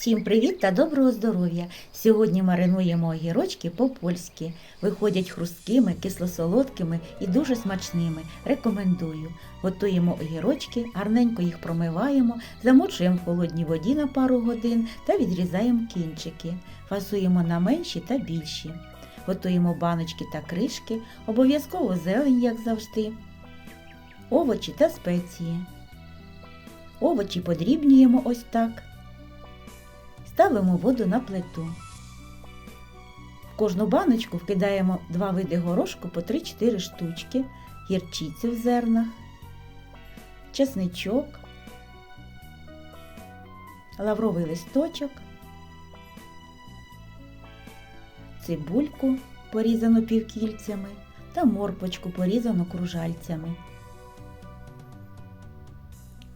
Всім привіт та доброго здоров'я! Сьогодні маринуємо огірочки по-польськи. Виходять хрусткими, кисло-солодкими і дуже смачними. Рекомендую. Готуємо огірочки, гарненько їх промиваємо, замочуємо в холодній воді на пару годин та відрізаємо кінчики. Фасуємо на менші та більші. Готуємо баночки та кришки, обов'язково зелень, як завжди, овочі та спеції. Овочі подрібнюємо ось так. Ставимо воду на плиту. В кожну баночку вкидаємо два види горошку по 3-4 штучки, гірчицю в зернах, чесничок, лавровий листочок, цибульку, порізану півкільцями та морпочку, порізану кружальцями.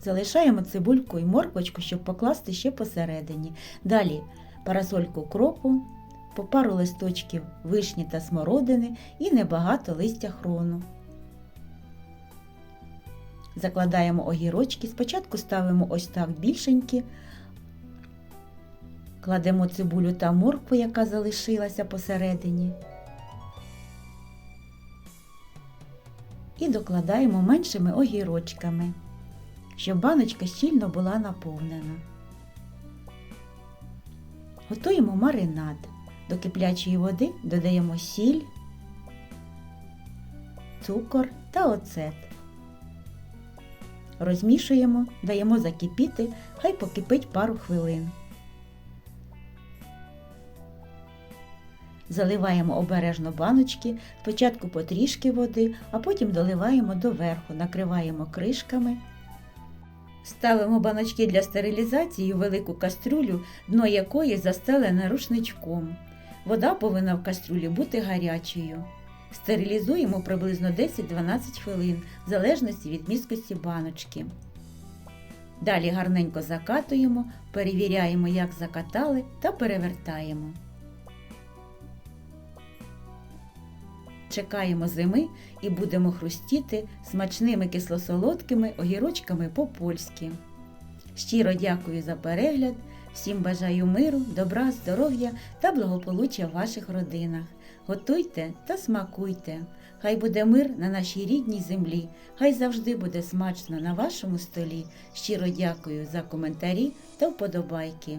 Залишаємо цибульку і морквочку, щоб покласти ще посередині. Далі парасольку кропу, по пару листочків вишні та смородини і небагато листя хрону. Закладаємо огірочки. Спочатку ставимо ось так більшенькі, кладемо цибулю та моркву, яка залишилася посередині. І докладаємо меншими огірочками щоб баночка щільно була наповнена. Готуємо маринад. До киплячої води додаємо сіль, цукор та оцет. Розмішуємо, даємо закипіти, хай покипить пару хвилин. Заливаємо обережно баночки, спочатку потрішки води, а потім доливаємо доверху, накриваємо кришками. Ставимо баночки для стерилізації у велику кастрюлю, дно якої застелене рушничком. Вода повинна в кастрюлі бути гарячою. Стерилізуємо приблизно 10-12 хвилин, в залежності від міскості баночки. Далі гарненько закатуємо, перевіряємо, як закатали, та перевертаємо. Чекаємо зими і будемо хрустіти смачними кисло-солодкими огірочками по-польськи. Щиро дякую за перегляд, всім бажаю миру, добра, здоров'я та благополуччя в ваших родинах. Готуйте та смакуйте. Хай буде мир на нашій рідній землі, хай завжди буде смачно на вашому столі. Щиро дякую за коментарі та вподобайки.